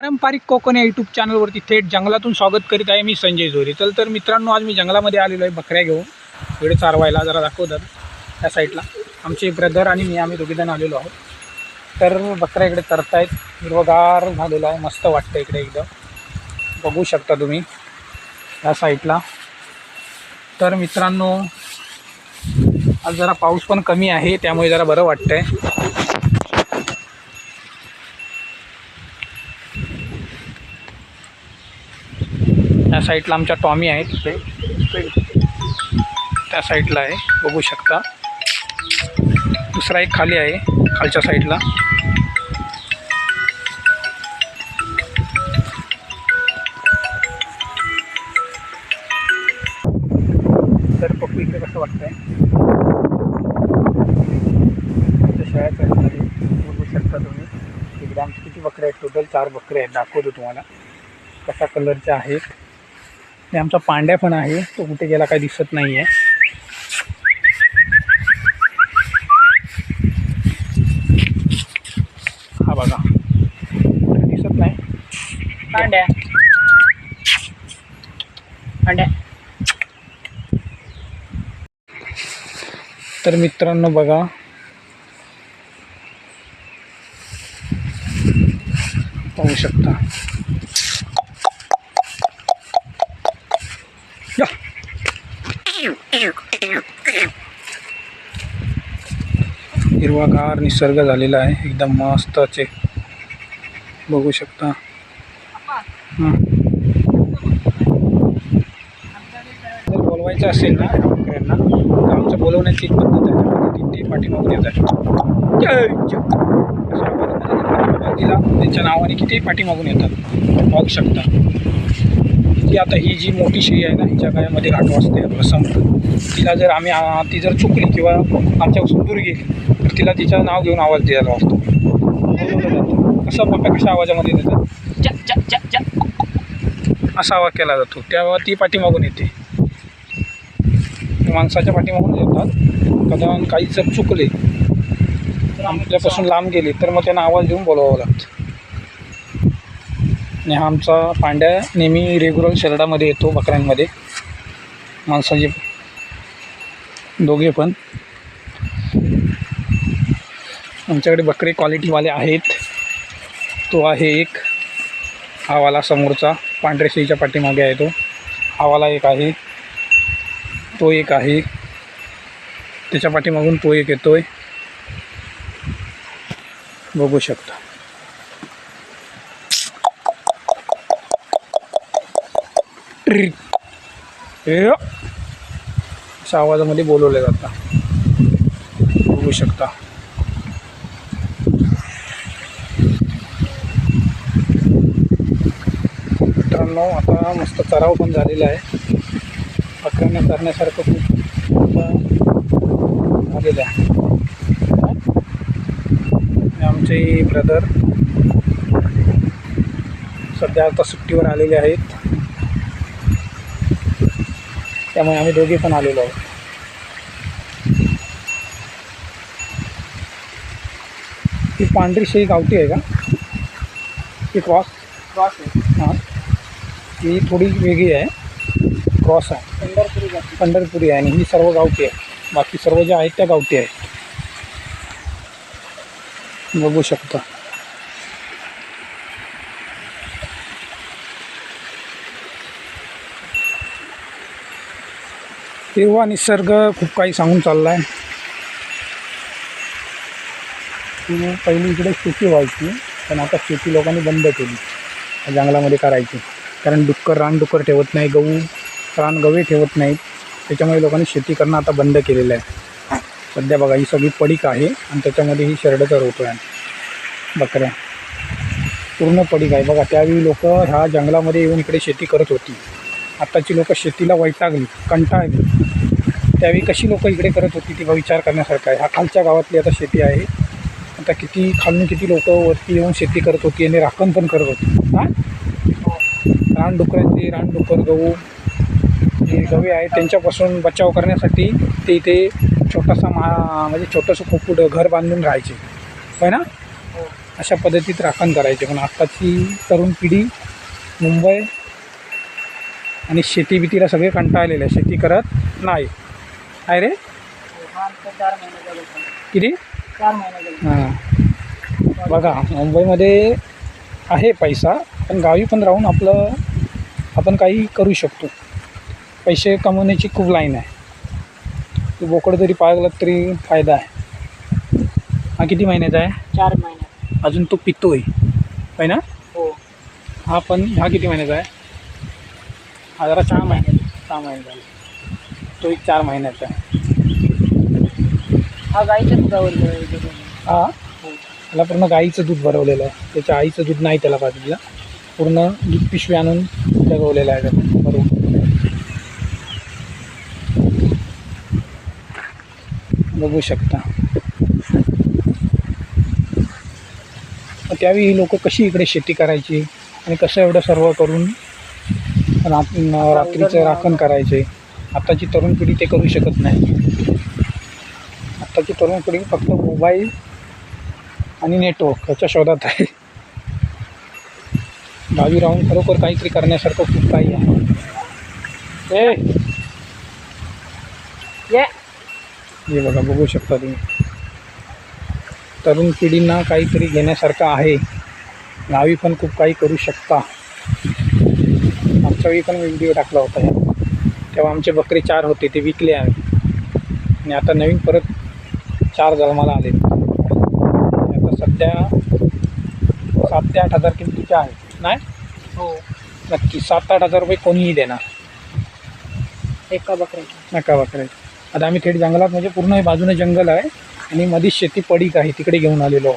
पारंपरिक कोकण या यूट्यूब चॅनलवरती थेट जंगलातून स्वागत करीत आहे मी संजय जोरी. चल तर मित्रांनो आज मी जंगलामध्ये आलेलो आहे बकऱ्या घेऊन. इकडे चारवायला जरा दाखवतात त्या साईडला आमचे ब्रदर आणि मी आम्ही दोघीजण आलेलो आहोत. तर बकऱ्या इकडे तरतायत. हिरवगार झालेलं आहे मस्त वाटतं इकडे एकदम. बघू शकता तुम्ही त्या साईडला तर मित्रांनो आज जरा पाऊस पण कमी आहे त्यामुळे जरा बरं वाटतं आहे साईडला आमच्या टॉमी आहेत तिथे त्या साईडला आहे बघू शकता. दुसरा एक खाली आहे खालच्या साईडला. तर पप्पू इकडे कसं वाटतंय. शाळेत बघू शकता तुम्ही. इकडे आमचे किती बकरे आहेत? टोटल चार बकरे आहेत. दाखवतो तुम्हाला. कशा कलरच्या आहेत. आणि आमचा पांड्या पण आहे. तो कुठे गेला काही दिसत नाही आहे हा बघा. दिसत नाही? पांड्या पांड्या तर मित्रांनो बघा. पाहू शकता. या हिरवागार निसर्ग झालेला आहे. एकदम मस्तचे बघू शकता. जर बोलवायचं असेल ना बकऱ्यांना तर आमचं बोलवण्याची एक पद्धत आहे. ते पाठीमागून येतात आहे. दिला. त्यांच्या नावाने किती पाठीमागून येतात. बघू शकता. की आता ही जी मोठी शेळी आहे ना हिच्या गायामध्ये घाट वाजते आपलं संपतं तिला जर आम्ही ती जर चुकली किंवा आमच्यापासून दूर गेली तर तिला तिचं नाव घेऊन आवाज द्यायला वाजतो. कसं पप्पा कशा आवाजामध्ये देतात असा आवाज केला जातो. तेव्हा ती पाठीमागून येते. माणसाच्या पाठीमागून येतात. कदा काही जर चुकले तर आपल्यापासून लांब गेले तर मग त्यांना आवाज देऊन बोलवावं लागतं. आणि हा आमचा पांड्या नेहमी रेग्युलर शरडामध्ये येतो बकऱ्यांमध्ये. माणसाचे दोघे पण. आमच्याकडे बकरे क्वालिटीवाले आहेत. तो आहे एक. हावाला समोरचा पांढऱ्या शेळीच्या पाठीमागे आहे तो. हावाला एक आहे. तो एक आहे. त्याच्या पाठीमागून तो एक येतो आहे बघू शकता ट्रिक हे अशा आवाजामध्ये बोलवलं जातं बघू शकता. मित्रांनो आता मस्त चराव पण झालेला आहे. पकडण्या करण्यासारखं खूप झालेलं आहे. आमचे ब्रदर सध्या आता सुट्टीवर आलेले आहेत. त्यामुळे आम्ही दोघे पण आलेलो आहोत. ही पांढरी शेळी गावठी आहे का? ही क्रॉस? क्रॉस आहे. हाँ. ही थोडी वेगळी आहे. क्रॉस आहे. पंढरपुरी जाते पंढरपुरी आहे आणि ही सर्व गावठी आहे. बाकी सर्व ज्या आहेत त्या गावठी आहेत. बघू शकता. तेव्हा निसर्ग खूप काही सांगून चालला आहे पहिली इकडे शेती व्हायची पण आता शेती लोकांनी बंद केली. जंगलामध्ये करायची. कारण डुक्कर रानडुक्कर ठेवत नाही गहू रान गवे ठेवत नाहीत. त्याच्यामुळे लोकांनी शेती करणं आता बंद केलेलं आहे. सध्या बघा ही सगळी पडीक आहे आणि त्याच्यामध्ये ही शरडं रोतो आहे. बकऱ्या. पूर्ण पडीक आहे. बघा त्यावेळी लोक ह्या जंगलामध्ये येऊन इकडे शेती करत होती. आत्ताची लोक शेतीला वैतागली कंटाळली. त्यावेळी कशी लोक इकडे करत होती ती विचार करण्यासारखं आहे. हा खालच्या गावातली आता शेती आहे. आता किती खालून किती लोक वरती येऊन शेती करत होती आणि राखण पण करत होती. हां? रानडुकरांचे रानडुकर गहू जे गवे आहेत त्यांच्यापासून बचाव करण्यासाठी ते इथे छोटासा मा म्हणजे छोटंसं खोपूट घर बांधून राहायचे. होय ना? अशा पद्धतीत राखण करायचे. पण आत्ताची तरुण पिढी मुंबई आणि शेती बितीला सगळे कंटाळलेले आहे शेती करत नाही. आहे रे? किती? हां. बघा मुंबईमध्ये आहे पैसा पण गावी पण राहून आपलं आपण काही करू शकतो. पैसे कमवण्याची खूप लाईन आहे. तू बोकड जरी पाळला तरी फायदा आहे. हा किती महिन्याचा आहे? चार महिन्यात अजून तो पितोय. होय ना? हो. हा पण हा किती महिन्याचा आहे? हा जरा सहा महिने सहा महिने झाले. तो एक चार महिन्याचा आहे. हा गाईच्या दुधावर. हा हो? त्याला पूर्ण गाईचं दूध भरवलेलं आहे. त्याच्या आईचं दूध नाही त्याला पाजलेलं पूर्ण दूध पिशवी आणून जगवलेलं आहे त्याला. बरोबर बघू शकता. त्यावेळी ही लोक कशी इकडे शेती करायची आणि कसं एवढं सर्व करून रात रात्रीचं राखण करायचे. आताची तरुण पिढी ते करू शकत नाही. आत्ताची तरुण पिढी फक्त मोबाईल आणि नेटवर्क ह्याच्या शोधात आहे. गावी राहून खरोखर काहीतरी करण्यासारखं खूप काही आहे. ए! ये. हे बघा बघू शकता तुम्ही. तरुण पिढींना काहीतरी घेण्यासारखं आहे. गावी पण खूप काही करू शकता. मागच्या वेळी पण मी व्हिडिओ टाकला होता हे. तेव्हा आमचे बकरे चार होते ते विकले आम्ही. आणि आता नवीन परत चार जन्माला आले. आता सध्या सात ते आठ हजार किमतीचे आहेत नाही? हो. नक्की. सात आठ हजार रुपये कोणीही देणार. एका बकऱ्याची. नका बकरायचं आता आम्ही थेट जंगलात म्हणजे पूर्ण बाजूने जंगल आहे आणि मध्येच शेती पडीक आहे तिकडे घेऊन आलेलो.